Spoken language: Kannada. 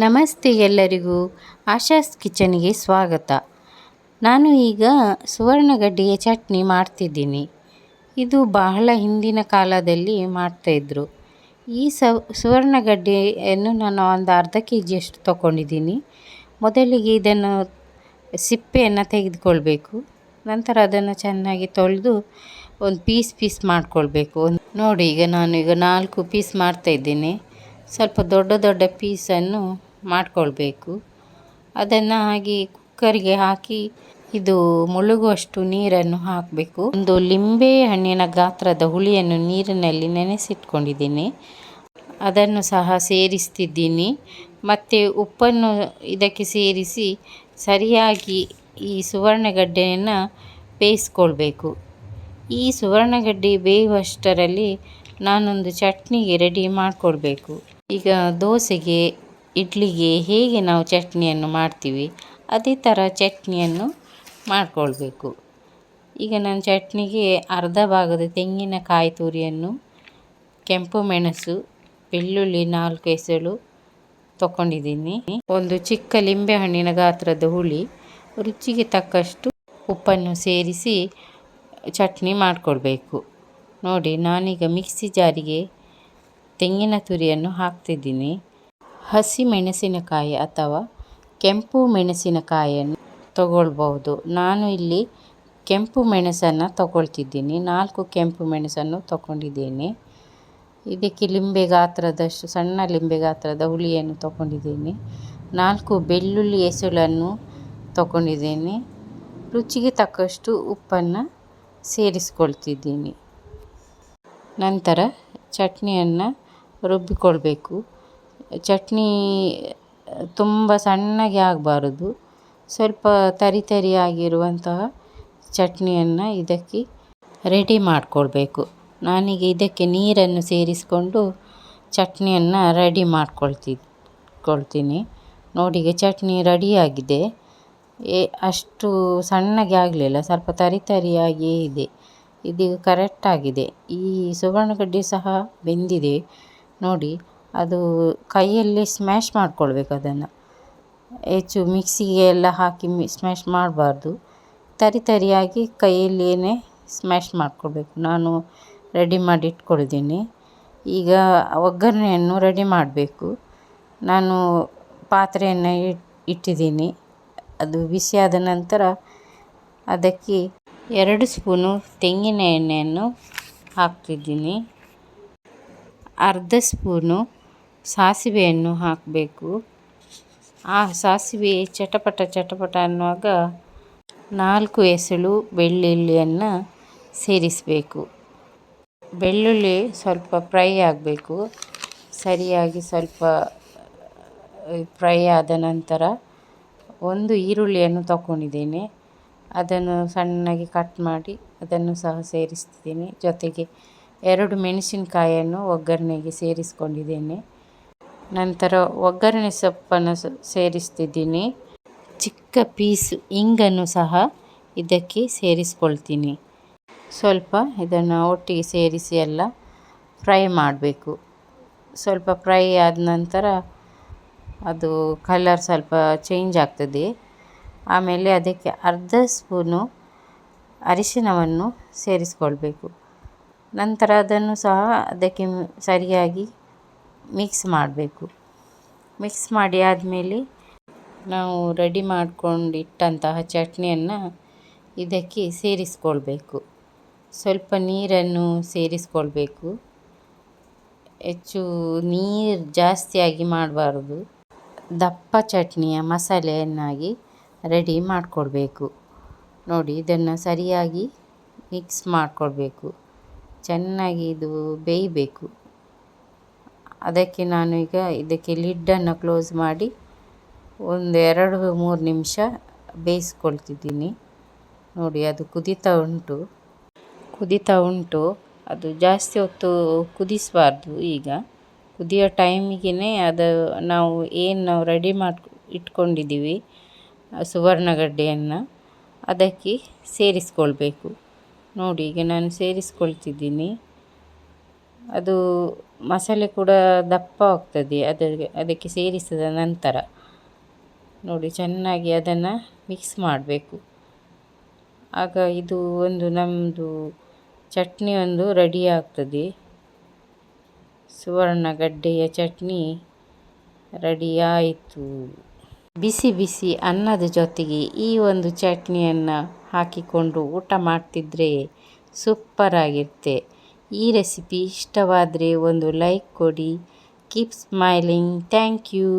ನಮಸ್ತೆ ಎಲ್ಲರಿಗೂ ಆಶಾಸ್ ಕಿಚನ್ಗೆ ಸ್ವಾಗತ. ನಾನು ಈಗ ಸುವರ್ಣಗಡ್ಡೆಯ ಚಟ್ನಿ ಮಾಡ್ತಿದ್ದೀನಿ. ಇದು ಬಹಳ ಹಿಂದಿನ ಕಾಲದಲ್ಲಿ ಮಾಡ್ತಾಯಿದ್ರು ಈ ಸವ್, ಸುವರ್ಣಗಡ್ಡೆಯನ್ನು ನಾನು ಒಂದು ಅರ್ಧ ಕೆ ಜಿಯಷ್ಟು ತೊಗೊಂಡಿದ್ದೀನಿ. ಮೊದಲಿಗೆ ಇದನ್ನು ಸಿಪ್ಪೆಯನ್ನು ತೆಗೆದುಕೊಳ್ಬೇಕು. ನಂತರ ಅದನ್ನು ಚೆನ್ನಾಗಿ ತೊಳೆದು ಒಂದು ಪೀಸ್ ಪೀಸ್ ಮಾಡಿಕೊಳ್ಬೇಕು. ನೋಡಿ, ಈಗ ನಾನು ಈಗ ನಾಲ್ಕು ಪೀಸ್ ಮಾಡ್ತಾಯಿದ್ದೀನಿ ಸ್ವಲ್ಪ ದೊಡ್ಡ ದೊಡ್ಡ ಪೀಸನ್ನು ಮಾಡಿಕೊಳ್ಬೇಕು. ಅದನ್ನು ಹಾಗೆ ಕುಕ್ಕರಿಗೆ ಹಾಕಿ ಇದು ಮುಳುಗುವಷ್ಟು ನೀರನ್ನು ಹಾಕಬೇಕು. ಒಂದು ಲಿಂಬೆ ಹಣ್ಣಿನ ಗಾತ್ರದ ಹುಳಿಯನ್ನು ನೀರಿನಲ್ಲಿ ನೆನೆಸಿಟ್ಕೊಂಡಿದ್ದೀನಿ. ಅದನ್ನು ಸಹ ಸೇರಿಸ್ತಿದ್ದೀನಿ. ಮತ್ತು ಉಪ್ಪನ್ನು ಇದಕ್ಕೆ ಸೇರಿಸಿ ಸರಿಯಾಗಿ ಈ ಸುವರ್ಣಗಡ್ಡೆಯನ್ನು ಬೇಯಿಸ್ಕೊಳ್ಬೇಕು. ಈ ಸುವರ್ಣಗಡ್ಡೆ ಬೇಯುವಷ್ಟರಲ್ಲಿ ನಾನೊಂದು ಚಟ್ನಿಗೆ ರೆಡಿ ಮಾಡಿಕೊಡ್ಬೇಕು ಈಗ ದೋಸೆಗೆ, ಇಡ್ಲಿಗೆ ಹೇಗೆ ನಾವು ಚಟ್ನಿಯನ್ನು ಮಾಡ್ತೀವಿ, ಅದೇ ಥರ ಚಟ್ನಿಯನ್ನು ಮಾಡಿಕೊಳ್ಬೇಕು. ಈಗ ನಾನು ಚಟ್ನಿಗೆ ಅರ್ಧ ಭಾಗದ ತೆಂಗಿನಕಾಯಿ ತುರಿಯನ್ನು, ಕೆಂಪು ಮೆಣಸು, ಬೆಳ್ಳುಳ್ಳಿ ನಾಲ್ಕು ಎಸಳು ತಗೊಂಡಿದ್ದೀನಿ. ಒಂದು ಚಿಕ್ಕ ಲಿಂಬೆಹಣ್ಣಿನ ಗಾತ್ರದ ಹುಳಿ, ರುಚಿಗೆ ತಕ್ಕಷ್ಟು ಉಪ್ಪನ್ನು ಸೇರಿಸಿ ಚಟ್ನಿ ಮಾಡಿಕೊಳ್ಬೇಕು. ನೋಡಿ, ನಾನೀಗ ಮಿಕ್ಸಿ ಜಾರಿಗೆ ತೆಂಗಿನ ತುರಿಯನ್ನು ಹಾಕ್ತಿದ್ದೀನಿ. ಹಸಿ ಮೆಣಸಿನಕಾಯಿ ಅಥವಾ ಕೆಂಪು ಮೆಣಸಿನಕಾಯಿಯನ್ನು ತಗೊಳ್ಬಹುದು. ನಾನು ಇಲ್ಲಿ ಕೆಂಪು ಮೆಣಸನ್ನು ತಗೊಳ್ತಿದ್ದೀನಿ. ನಾಲ್ಕು ಕೆಂಪು ಮೆಣಸನ್ನು ತಗೊಂಡಿದ್ದೀನಿ. ಇದಕ್ಕೆ ಲಿಂಬೆ ಗಾತ್ರದಷ್ಟು, ಸಣ್ಣ ಲಿಂಬೆ ಗಾತ್ರದ ಹುಳಿಯನ್ನು ತಗೊಂಡಿದ್ದೀನಿ. ನಾಲ್ಕು ಬೆಳ್ಳುಳ್ಳಿ ಎಸುಳನ್ನು ತಗೊಂಡಿದ್ದೀನಿ. ರುಚಿಗೆ ತಕ್ಕಷ್ಟು ಉಪ್ಪನ್ನು ಸೇರಿಸ್ಕೊಳ್ತಿದ್ದೀನಿ. ನಂತರ ಚಟ್ನಿಯನ್ನು ರುಬ್ಬಿಕೊಳ್ಬೇಕು. ಚಟ್ನಿ ತುಂಬ ಸಣ್ಣಗೆ ಆಗಬಾರದು. ಸ್ವಲ್ಪ ತರಿ ತರಿಯಾಗಿರುವಂತಹ ಚಟ್ನಿಯನ್ನು ಇದಕ್ಕೆ ರೆಡಿ ಮಾಡಿಕೊಳ್ಬೇಕು. ನಾನೀಗ ಇದಕ್ಕೆ ನೀರನ್ನು ಸೇರಿಸಿಕೊಂಡು ಚಟ್ನಿಯನ್ನು ರೆಡಿ ಮಾಡ್ಕೊಳ್ತಿ, ಕೊಳ್ತೀನಿ. ನೋಡಿ, ಈಗ ಚಟ್ನಿ ರೆಡಿಯಾಗಿದೆ. ಏ ಅಷ್ಟು ಸಣ್ಣಗೆ ಆಗಲಿಲ್ಲ, ಸ್ವಲ್ಪ ತರಿ ತರಿಯಾಗಿಯೇ ಇದೆ. ಇದೀಗ ಕರೆಕ್ಟಾಗಿದೆ ಈ ಸುವರ್ಣಗಡ್ಡೆ ಸಹ ಬೆಂದಿದೆ. ನೋಡಿ, ಅದು ಕೈಯಲ್ಲಿ ಸ್ಮ್ಯಾಶ್ ಮಾಡ್ಕೊಳ್ಬೇಕು ಅದನ್ನು. ಹೆಚ್ಚು ಮಿಕ್ಸಿಗೆ ಎಲ್ಲ ಹಾಕಿ ಮಿ ಸ್ಮ್ಯಾಶ್ ಮಾಡಬಾರ್ದು. ತರಿ ತರಿಯಾಗಿ ಕೈಯಲ್ಲಿಯೇ ಸ್ಮ್ಯಾಶ್ ಮಾಡಿಕೊಳ್ಬೇಕು. ನಾನು ರೆಡಿ ಮಾಡಿ ಇಟ್ಕೊಳ್ತೀನಿ ಈಗ ಒಗ್ಗರಣೆಯನ್ನು ರೆಡಿ ಮಾಡಬೇಕು. ನಾನು ಪಾತ್ರೆಯನ್ನು ಇಟ್ಟಿದ್ದೀನಿ. ಅದು ಬಿಸಿಯಾದ ನಂತರ ಅದಕ್ಕೆ ಎರಡು ಸ್ಪೂನು ತೆಂಗಿನ ಎಣ್ಣೆಯನ್ನು ಹಾಕ್ತಿದ್ದೀನಿ. ಅರ್ಧ ಸ್ಪೂನು ಸಾಸಿವೆಯನ್ನು ಹಾಕಬೇಕು. ಆ ಸಾಸಿವೆ ಚಟಪಟ ಚಟಪಟ ಅನ್ನುವಾಗ ನಾಲ್ಕು ಎಸಳು ಬೆಳ್ಳುಳ್ಳಿಯನ್ನು ಸೇರಿಸಬೇಕು. ಬೆಳ್ಳುಳ್ಳಿ ಸ್ವಲ್ಪ ಫ್ರೈ ಆಗಬೇಕು. ಸರಿಯಾಗಿ ಸ್ವಲ್ಪ ಫ್ರೈ ಆದ ನಂತರ ಒಂದು ಈರುಳ್ಳಿಯನ್ನು ತಗೊಂಡಿದ್ದೇನೆ ಅದನ್ನು ಸಣ್ಣಗೆ ಕಟ್ ಮಾಡಿ ಅದನ್ನು ಸಹ ಸೇರಿಸ್ತಿದ್ದೀನಿ. ಜೊತೆಗೆ ಎರಡು ಮೆಣಸಿನಕಾಯನ್ನು ಒಗ್ಗರಣೆಗೆ ಸೇರಿಸ್ಕೊಂಡಿದ್ದೇನೆ. ನಂತರ ಒಗ್ಗರಣೆ ಸೊಪ್ಪನ್ನು ಸೇರಿಸ್ತಿದ್ದೀನಿ. ಚಿಕ್ಕ ಪೀಸ್ ಇಂಗನ್ನು ಸಹ ಇದಕ್ಕೆ ಸೇರಿಸ್ಕೊಳ್ತೀನಿ. ಸ್ವಲ್ಪ ಇದನ್ನು ಒಟ್ಟಿಗೆ ಸೇರಿಸಿ ಎಲ್ಲ ಫ್ರೈ ಮಾಡಬೇಕು. ಸ್ವಲ್ಪ ಫ್ರೈ ಆದ ನಂತರ ಅದು ಕಲರ್ ಸ್ವಲ್ಪ ಚೇಂಜ್ ಆಗ್ತದೆ. ಆಮೇಲೆ ಅದಕ್ಕೆ ಅರ್ಧ ಸ್ಪೂನು ಅರಿಶಿನವನ್ನು ಸೇರಿಸ್ಕೊಳ್ಬೇಕು. ನಂತರ ಅದನ್ನು ಸಹ ಅದಕ್ಕೆ ಸರಿಯಾಗಿ ಮಿಕ್ಸ್ ಮಾಡಬೇಕು. ಮಿಕ್ಸ್ ಮಾಡಿ ಆದಮೇಲೆ ನಾವು ರೆಡಿ ಮಾಡಿಕೊಂಡಿಟ್ಟಂತಹ ಚಟ್ನಿಯನ್ನು ಇದಕ್ಕೆ ಸೇರಿಸ್ಕೊಳ್ಬೇಕು. ಸ್ವಲ್ಪ ನೀರನ್ನು ಸೇರಿಸ್ಕೊಳ್ಬೇಕು. ಹೆಚ್ಚು ನೀರು ಜಾಸ್ತಿಯಾಗಿ ಮಾಡಬಾರ್ದು. ದಪ್ಪ ಚಟ್ನಿಯ ಮಸಾಲೆಯನ್ನಾಗಿ ರೆಡಿ ಮಾಡಿಕೊಳ್ಬೇಕು. ನೋಡಿ, ಇದನ್ನು ಸರಿಯಾಗಿ ಮಿಕ್ಸ್ ಮಾಡಿಕೊಳ್ಬೇಕು. ಚೆನ್ನಾಗಿ ಇದು ಬೇಯಬೇಕು. ಅದಕ್ಕೆ ನಾನು ಈಗ ಇದಕ್ಕೆ ಲಿಡ್ಡನ್ನು ಕ್ಲೋಸ್ ಮಾಡಿ ಒಂದು ಎರಡು ಮೂರು ನಿಮಿಷ ಬೇಯಿಸ್ಕೊಳ್ತಿದ್ದೀನಿ. ನೋಡಿ, ಅದು ಕುದೀತಾ ಉಂಟು. ಕುದೀತಾ ಉಂಟು. ಅದು ಜಾಸ್ತಿ ಹೊತ್ತು ಕುದಿಸಬಾರ್ದು ಈಗ. ಕುದಿಯೋ ಟೈಮಿಗೆ ಅದು ನಾವು ಏನು ನಾವು ರೆಡಿ ಮಾಡಿ ಇಟ್ಕೊಂಡಿದ್ದೀವಿ, ಸುವರ್ಣಗಡ್ಡೆಯನ್ನು. ಅದಕ್ಕೆ ಸೇರಿಸ್ಕೊಳ್ಬೇಕು. ನೋಡಿ, ಈಗ ನಾನು ಸೇರಿಸ್ಕೊಳ್ತಿದ್ದೀನಿ. ಅದು ಮಸಾಲೆ ಕೂಡ ದಪ್ಪ ಹೋಗ್ತದೆ ಅದಕ್ಕೆ ಅದಕ್ಕೆ ಸೇರಿಸಿದ ನಂತರ. ನೋಡಿ, ಚೆನ್ನಾಗಿ ಅದನ್ನು ಮಿಕ್ಸ್ ಮಾಡಬೇಕು. ಆಗ ಇದು ಒಂದು ನಮ್ಮದು ಚಟ್ನಿ ಒಂದು ರೆಡಿ ಆಗ್ತದೆ. ಸುವರ್ಣಗಡ್ಡೆಯ ಚಟ್ನಿ ರೆಡಿ ಆಯಿತು. ಬಿಸಿ ಬಿಸಿ ಅನ್ನದ ಜೊತೆಗೆ ಈ ಒಂದು ಚಟ್ನಿಯನ್ನು ಹಾಕಿಕೊಂಡು ಊಟ ಮಾಡ್ತಿದ್ರೆ ಸೂಪರ್ ಆಗಿರುತ್ತೆ ಈ ರೆಸಿಪಿ ಇಷ್ಟವಾದರೆ ಒಂದು ಲೈಕ್ ಕೊಡಿ. Keep smiling thank you